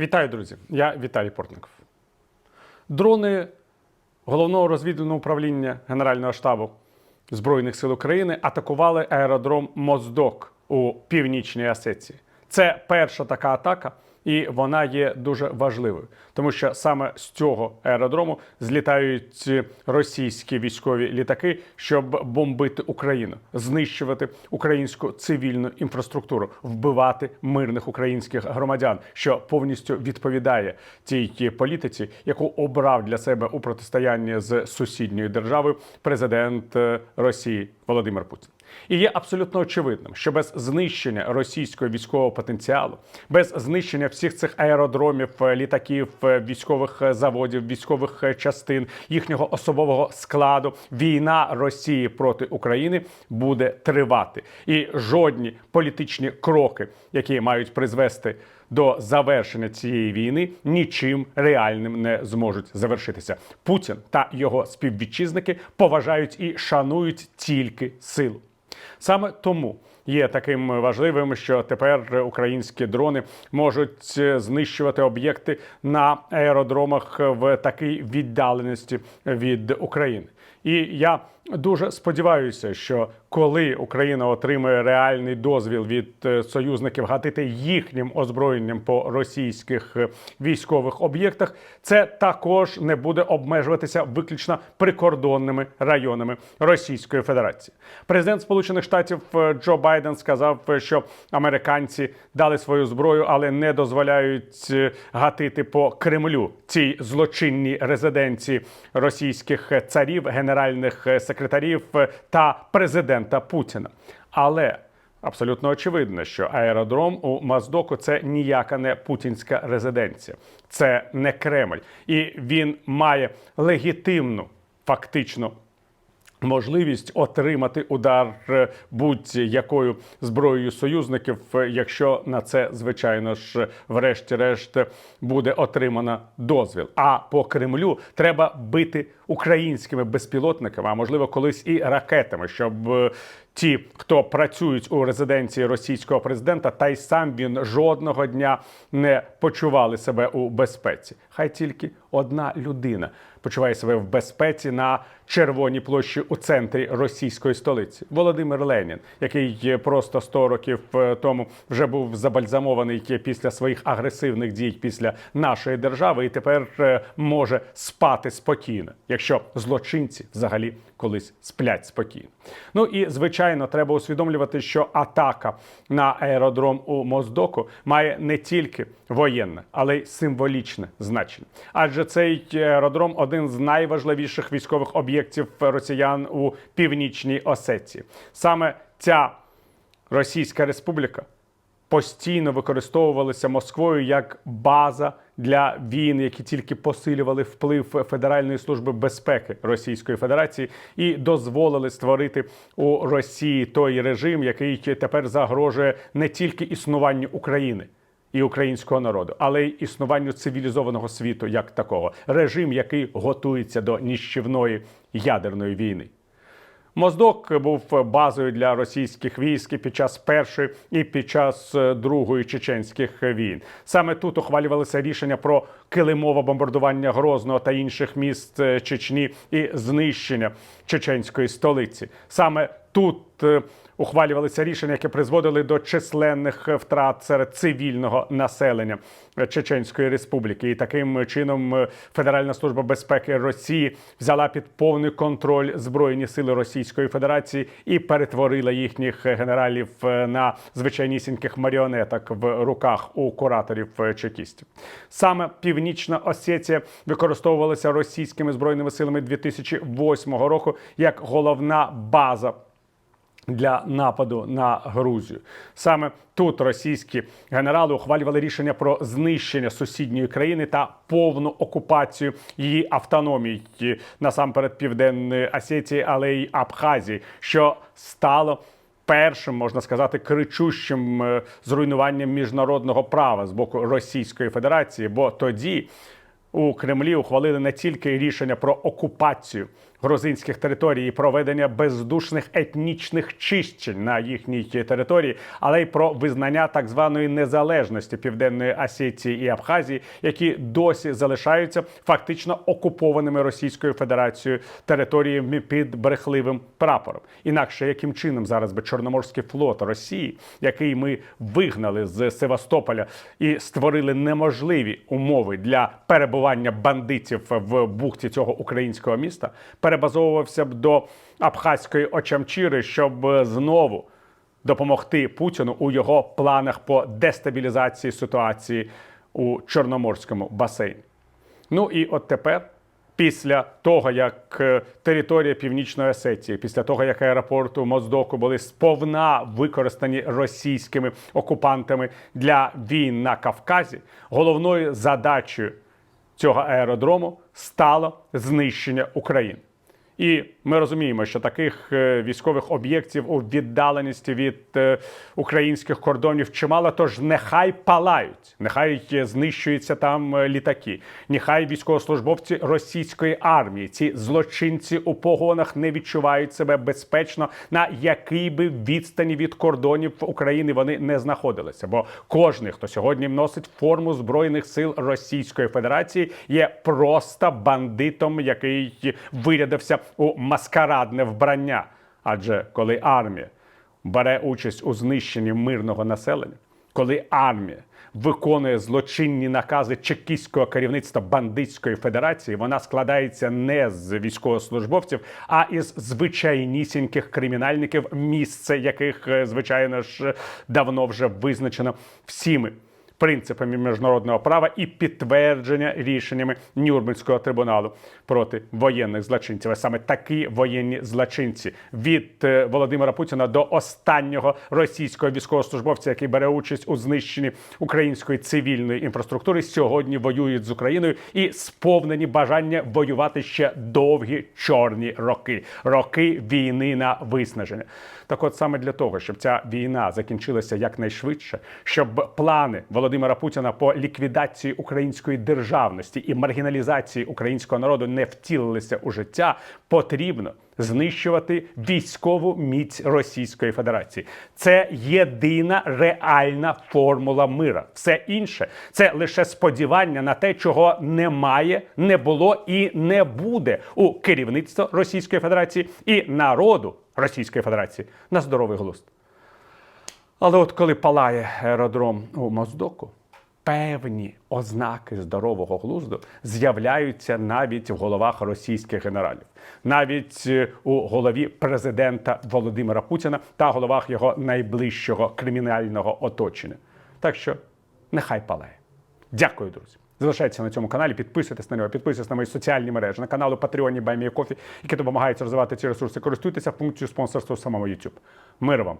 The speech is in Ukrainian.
Вітаю, друзі! Я Віталій Портников. Дрони головного розвідувального управління Генерального штабу Збройних сил України атакували аеродром Моздок у північній Осетії. Це перша така атака, і вона є дуже важливою, тому що саме з цього аеродрому злітають російські військові літаки, щоб бомбити Україну, знищувати українську цивільну інфраструктуру, вбивати мирних українських громадян, що повністю відповідає тій політиці, яку обрав для себе у протистоянні з сусідньою державою президент е, Росії Володимир Путін. І є абсолютно очевидним, що без знищення російського військового потенціалу, без знищення всіх цих аеродромів, е, літаків, е, військових е, заводів, військових частин, їхнього особового складу, війна Росії проти України буде тривати. І жодні політичні кроки, які мають призвести до завершення цієї війни нічим реальним не зможуть завершитися. Путін та його співвітчизники поважають і шанують тільки силу. Саме тому є таким важливим, що тепер українські дрони можуть е, знищувати об'єкти на аеродромах в такій віддаленості від України. І я дуже сподіваюся, що коли Україна отримає реальний дозвіл від е, союзників гатити їхнім озброєнням по російських е, військових об'єктах, це також не буде обмежуватися виключно прикордонними районами Російської Федерації. Президент Сполучених Штатів е, Джо Байден сказав, що американці дали свою зброю, але не дозволяють гатити по Кремлю цій злочинній резиденції російських царів, генеральних е, секретарів е, та президента Путіна. Але Абсолютно очевидно, що аеродром у Моздоку це ніяка не путінська резиденція, це не Кремль, і він має легітимну фактично можливість отримати удар е, будь-якою зброєю союзників, е, якщо на це, звичайно ж, врешті-решт буде отримано дозвіл. А по Кремлю треба бити українськими безпілотниками, а можливо, колись і ракетами, щоб е, ті, хто працюють у резиденції російського президента, та й сам він жодного дня не почували себе у безпеці. Хай тільки одна людина почуває себе в безпеці на червоній площі у центрі російської столиці. Володимир Ленін, який просто 100 років е, тому вже був забальзамований після своїх агресивних дій після нашої держави, і тепер е, може спати спокійно, якщо злочинці взагалі колись сплять спокійно. Ну і звичайно, треба усвідомлювати, що атака на аеродром у Моздоку має не тільки воєнне, але й символічне значення. Адже цей аеродром один з найважливіших військових об'єктів росіян у північній Осетії. Саме ця Російська Республіка постійно використовувалися Москвою як база для війн, які тільки посилювали вплив Федеральної служби безпеки Російської Федерації і дозволили створити у Росії той режим, який тепер загрожує не тільки існуванню України. І українського народу, але й існуванню цивілізованого світу як такого режим, який готується до ніщівної ядерної війни. Моздок був базою для російських військ під час першої і під час е, другої чеченських війн. Саме тут ухвалювалися рішення про килимове бомбардування Грозного та інших міст е, Чечні і знищення чеченської столиці. Саме тут е, ухвалювалися рішення, які призводили до численних втрат серед цивільного населення Чеченської Республіки. І таким чином е, Федеральна служба безпеки Росії взяла під повний контроль збройні сили Російської Федерації і перетворила їхніх генералів е, на звичайнісіньких маріонеток в руках у кураторів е, чекістів. Саме Північна Осетія використовувалася російськими збройними силами 2008 року як головна база для нападу на Грузію. Саме тут російські генерали ухвалювали рішення про знищення сусідньої країни та повну окупацію її автономії насамперед Південної Осетії, але й Абхазії, що стало. Першим можна сказати кричущим е, зруйнуванням міжнародного права з боку Російської Федерації, бо тоді у Кремлі ухвалили не тільки рішення про окупацію грузинських територій і проведення бездушних етнічних чищень на їхній території, але й про визнання так званої незалежності Південної Осетії і Абхазії, які досі залишаються фактично окупованими Російською Федерацією територіями під брехливим прапором. Інакше яким чином зараз би Чорноморський флот Росії, який ми вигнали з Севастополя і створили неможливі умови для перебування бандитів в бухті цього українського міста, перебазовувався б до Абхазької Очамчири, щоб е, знову допомогти Путіну у його планах по дестабілізації ситуації у Чорноморському басейні. Ну і от тепер, після того, як е, територія Північної Осетії, після того, як аеропорт у Моздоку були сповна використані російськими окупантами для війн на Кавказі, головною задачею цього аеродрому стало знищення України. І ми розуміємо, що таких е, військових об'єктів у віддаленості від е, українських кордонів чимало. Тож нехай палають, нехай е, знищуються там літаки, нехай військовослужбовці російської армії, ці злочинці у погонах не відчувають себе безпечно на якій би відстані від кордонів України вони не знаходилися. Бо кожен, хто сьогодні носить форму збройних сил Російської Федерації, є просто бандитом, який вирядився у маскарадне вбрання. Адже коли армія бере участь у знищенні мирного населення, коли армія виконує злочинні накази чекістського керівництва бандитської федерації, вона складається не з військовослужбовців, а із звичайнісіньких кримінальників, місце яких, е, звичайно ж, давно вже визначено всіми принципами міжнародного права і підтвердження рішеннями Нюрнберзького трибуналу проти воєнних злочинців. А саме такі воєнні злочинці від е, Володимира Путіна до останнього російського військовослужбовця, який бере участь у знищенні української цивільної інфраструктури, сьогодні воюють з Україною і сповнені бажання воювати ще довгі чорні роки, роки війни на виснаження. Так, от саме для того, щоб ця війна закінчилася якнайшвидше, щоб плани Володимира Путіна по ліквідації української державності і маргіналізації українського народу не втілилися у життя, потрібно знищувати військову міць Російської Федерації. Це єдина реальна формула мира. Все інше це лише сподівання на те, чого немає, не було і не буде у керівництва Російської Федерації і народу Російської Федерації на здоровий глузд. Але от коли палає аеродром у Моздоку, певні ознаки здорового глузду з'являються навіть в головах російських генералів, навіть е, у голові президента Володимира Путіна та головах його найближчого кримінального оточення. Так що нехай палає. Дякую, друзі. Залишайтеся на цьому каналі, підписуйтесь на нього, підписуйтесь на мої соціальні мережі, на канали Patreon, Баймія Кофі, які допомагають розвивати ці ресурси. Користуйтеся функцією спонсорства в самому YouTube. Мир вам!